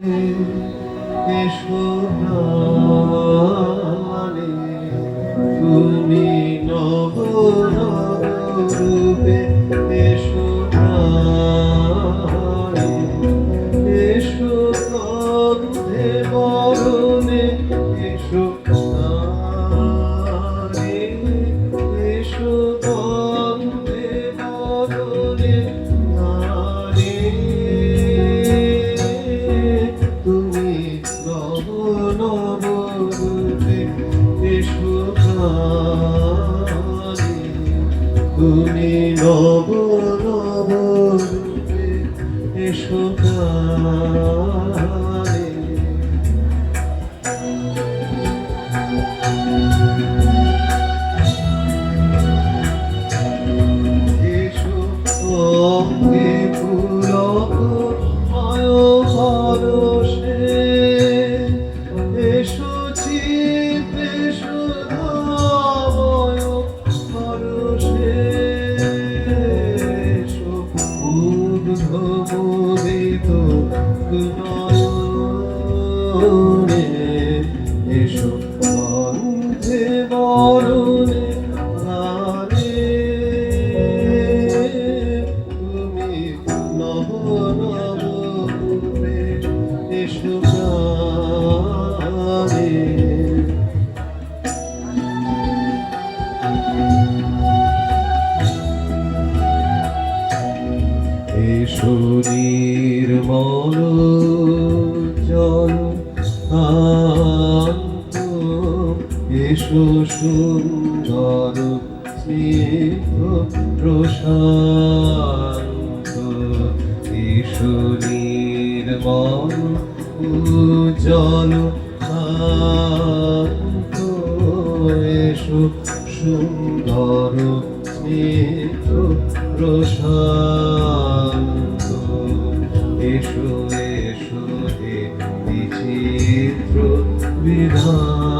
এসো তুমি তুমি নব নব এসো পুলক ময় পরশে নয়নে এসো কণ্ঠে বরণে গানে তুমি নব নব এসো প্রাণে এসো নির্মল জল এসো সুন্দর স্নিগ্ধ প্রশান্ত। এসো নির্মল শান্ত এসো সুন্দর স্নিগ্ধ প্রশান্ত এসো এসো হে বিচিত্র বিধানে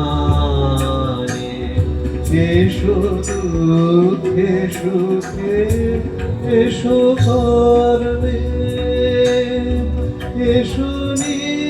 এসো দুঃখে সুখে এসো কর্মে এসো নিত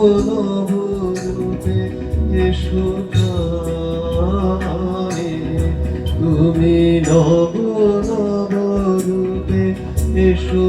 নব নব রূপে এসো তুমি নব নব রূপে এসো